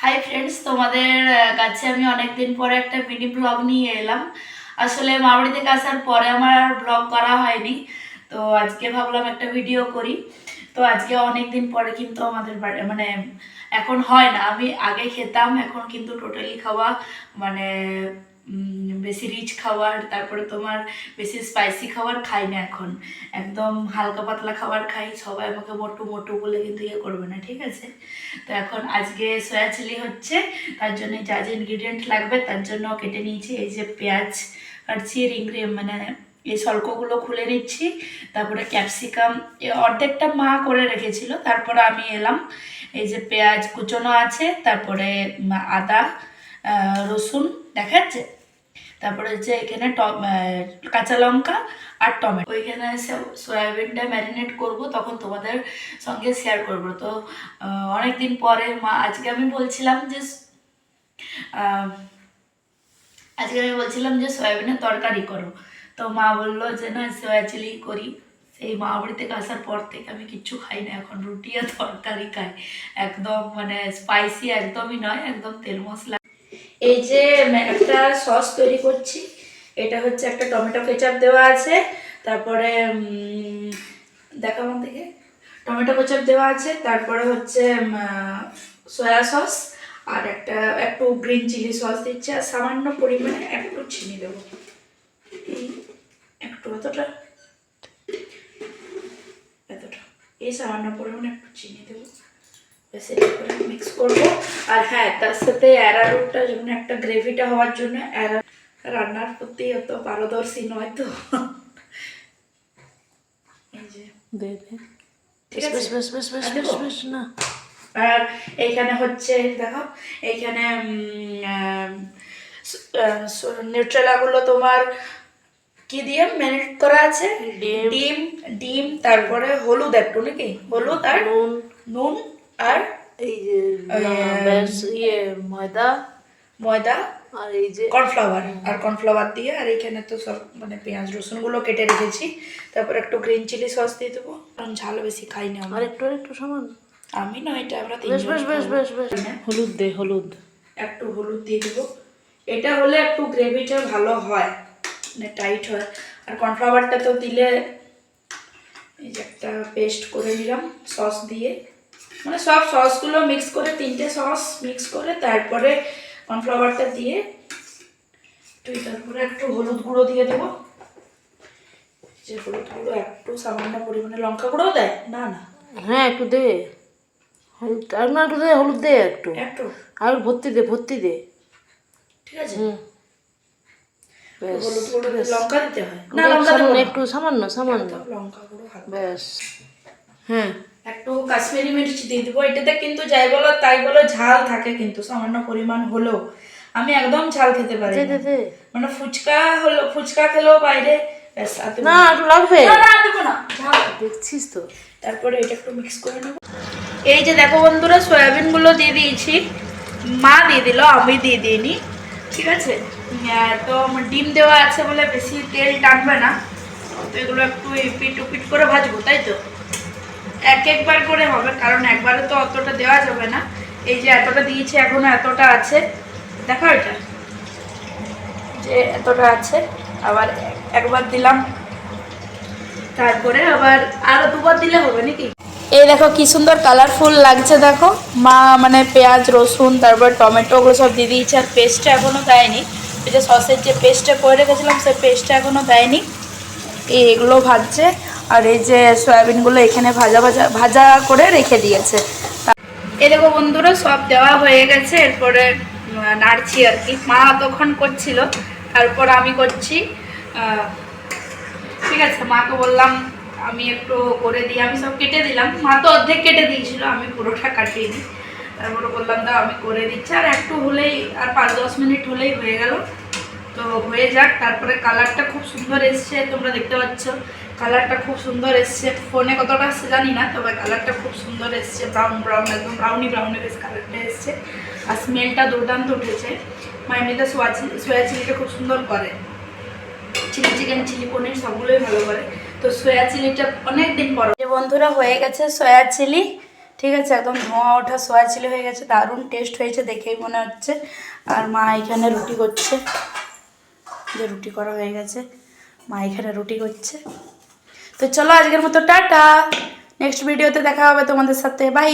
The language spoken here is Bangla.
হাই ফ্রেন্ডস তোমাদের কাছে আমি অনেকদিন পরে একটা মিনি ব্লগ নিয়ে এলাম। আসলে মামাড়ি থেকে আসার পরে আমার আর ব্লগ করা হয়নি। তো আজকে ভাবলাম একটা ভিডিও করি। তো আজকে অনেক দিন পরে কিন্তু আমাদের বাড়ি মানে এখন হয় না। আমি আগে খেতাম, এখন কিন্তু টোটালি খাওয়া মানে বেশি রিচ খাবার তারপরে তোমার বেশি স্পাইসি খাবার খাই না এখন। একদম হালকা পাতলা খাবার খাই, সবাই আমাকে মোটু মোটু বলে কিন্তু ইয়ে করবে না, ঠিক আছে? তো এখন আজকে সয়া চিলি হচ্ছে, তার জন্য যা যে ইনগ্রিডিয়েন্ট লাগবে তার জন্য কেটে নিয়েছি, এই যে পেঁয়াজ কাটছি রিংরি মানে এই সল্পগুলো খুলে নিচ্ছি, তারপরে ক্যাপসিকাম অর্ধেকটা মা করে রেখেছিল, তারপরে আমি এলাম, এই যে পেঁয়াজ কুচনো আছে, তারপরে আদা রসুন দেখাচ্ছে তারপরে হচ্ছে এখানে কাঁচা লঙ্কা আর টমেটো। ওইখানে সয়াবিনটা ম্যারিনেট করব, তখন তোমাদের সঙ্গে শেয়ার করব। তো অনেক দিন পরে মা, আজকে আমি বলছিলাম যে আজকে আমি বলছিলাম যে সয়াবিনের তরকারি করো। তো মা বলল যে, না সয়া চিলি করি। সেই মা বাড়ি থেকে আসার পর থেকে আমি কিচ্ছু খাই না, এখন রুটি আর তরকারি খাই। একদম মানে স্পাইসি একদমই নয়, একদম তেল মশলা। এই যে একটা সস তৈরি করছি। এটা হচ্ছে একটা টমেটো কেচাপ দেওয়া আছে। তারপরে উম, দেখা আমার থেকে টমেটো কেচাপ দেওয়া আছে। তারপরে হচ্ছে সয়া সস আর একটা একটু গ্রিন চিলি সস দিচ্ছে। আর সামান্য পরিমাণে একটু চিনি দেবো। একটু এতটা। এতটা। এই সামান্য পরিমাণে একটু চিনি দেবো। ব্যাস করে মিক্স করব। আর হ্যাঁ তার সাথে অ্যারারুটটা যেমন একটা গ্রেভিটা হওয়ার জন্য অ্যারা রান্নার প্রতি অত পারদর্শী নয় তো। না। আর এইখানে হচ্ছে দেখো এইখানে নিউট্রেলাগুলো তোমার কি দিয়ে ম্যারিনেট করা আছে? ডিম। ডিম ডিম তারপরে হলুদ একটু নাকি? হলুদ আর নুন। নুন? আর? এই যে ইয়ে ময়দা। ময়দা? আর এই যে কর্নফ্লাওয়ার। আর কর্নফ্লাওয়ার দিয়ে আর এখানে তো সব মানে পেঁয়াজ রসুনগুলো কেটে রেখেছি। তারপর একটু গ্রিন চিলি সস দিয়ে দেবো। কারণ ঝাল বেশি খাই না আর একটু একটু সামান। আমি না এটা আমরা বেশ বেশ বেশ বেশ বেশ। হ্যাঁ। হলুদ দে হলুদ। একটু হলুদ দিয়ে দেবো। এটা হলে একটু গ্রেভিটা ভালো হয়। মানে টাইট হয়। আর কর্নফ্লাওয়ারটা তো দিলে এই যে একটা পেস্ট করে নিলাম সস দিয়ে। মানে সব সসগুলো মিক্স করে তিনটে সস মিক্স করে তারপরে কর্নফ্লাওয়ারটা দিয়ে তুই তারপরে একটু হলুদ গুঁড়ো দিয়ে দেবো। যে হলুদ গুঁড়ো একটু সামান্য পরিমাণে লঙ্কা গুঁড়োও দেয়? না না। হ্যাঁ একটু দে। হলুদ আর না একটু দে হলুদ দে একটু। একটু? আর ভর্তি দে ভর্তি দে। ঠিক আছে? হুম। হলুদ গুঁড়ো লঙ্কা দিতে হয়। না লঙ্কা। একটু সামান্য সামান্য। লঙ্কা গুঁড়ো বেশ হ্যাঁ। একটু কাশ্মীরি মির্চ দিয়ে দিব। এটাতে কিন্তু যাই বলো তাই বলো ঝাল থাকে কিন্তু সামান্য পরিমাণ হলেও। আমি একদম ঝাল খেতে পারি মানে ফুচকা হলো ফুচকা খেলেও বাইরে না একটু লাগবে না, না, দেবো না ঝাল। দেখছিস তো। তারপরে এটা একটু মিক্স করে নেব। এই যে দেখো বন্ধুরা সয়াবিনগুলো দিয়ে দিয়েছি। মা দিয়ে দিল আমি দিয়ে দিইনি। ঠিক আছে? আহ, তো ডিম দেওয়া আছে বলে বেশি তেল টানবে না। তো এগুলো একটু এপিট উপিট করে ভাজবো তাই তো? এক একবার করে হবে, কারণ একবারে তো অতটা দেওয়া যাবে না। এই যে এতটা দিয়েছি, এখনও এতটা আছে। দেখো এটা। যে এতটা আছে, আবার একবার দিলাম। তারপরে আবার আরও দুবার দিলে হবে নাকি? এই দেখো কি সুন্দর কালারফুল লাগছে, দেখো। মা মানে পেঁয়াজ, রসুন, তারপর টমেটো, ওগুলো সব দিয়ে দিয়েছে, আর পেস্টটা এখনও দেয়নি। এই যে সসের যে পেস্টটা করে রেখেছিলাম, সেই পেস্টটা এখনও দেয়নি। এগুলো ভাজছে। আর এই যে সয়াবিনগুলো এখানে ভাজা ভাজা ভাজা করে রেখে দিয়েছে। এই দেখো বন্ধুরা, সব দেওয়া হয়ে গেছে। এরপরে নাড়ছি আর কি। মা তখন করছিল। তারপর আমি করছি। ঠিক আছে, মাকে বললাম, আমি একটু করে দিই। আমি সব কেটে দিলাম। মা তো অর্ধেক কেটে দিয়েছিল, আমি পুরোটা কাটিয়ে দিই। তারপরে বললাম, দাও, আমি করে দিচ্ছি। আর একটু হলেই, আর পাঁচ দশ মিনিট হলেই হয়ে গেল। তো হয়ে যাক। তারপরে কালারটা খুব সুন্দর এসছে, তোমরা দেখতে পাচ্ছ। কালারটা খুব সুন্দর এসছে। ফোনে কতটা আসছে জানি না, তবে কালারটা খুব সুন্দর এসছে। ব্রাউন ব্রাউন একদম ব্রাউনি ব্রাউনি বেশ কালারটা এসছে। আর স্মেলটা দুর্দান্ত উঠেছে মা এমনিতে সোয়া সোয়া চিলিটা খুব সুন্দর করে। চিলি চিকেন চিলি পনির সবগুলোই ভালো করে। তো সোয়া চিলিটা অনেক দিন পর বন্ধুরা, হয়ে গেছে সোয়া চিলি ঠিক আছে, একদম ধোঁয়া ওঠা সোয়া চিলি হয়ে গেছে। দারুণ টেস্ট হয়েছে দেখেই মনে হচ্ছে। আর মা এখানে রুটি করছে। যে রুটি করা হয়ে গেছে। মা এখানে রুটি করছে। তো চলো আজকের মতো টাটা। নেক্সট ভিডিওতে দেখা হবে তোমাদের সাথে। বাই